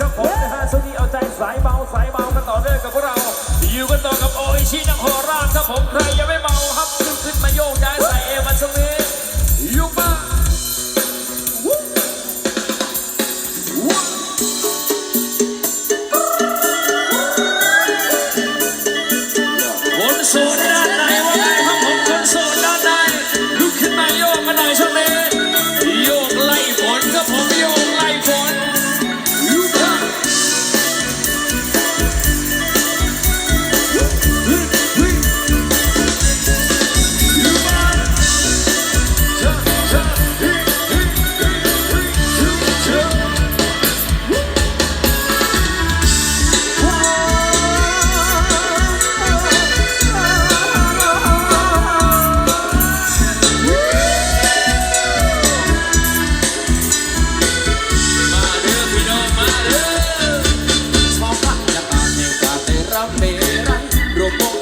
ครับผมนะฮะช่วงนี้เอาใจสายเบาสายเบากันต่อเนื่องกับพวกเรา อยู่กันต่อกับโอชินังโหราครับผมใครยังไม่เมาครับ Your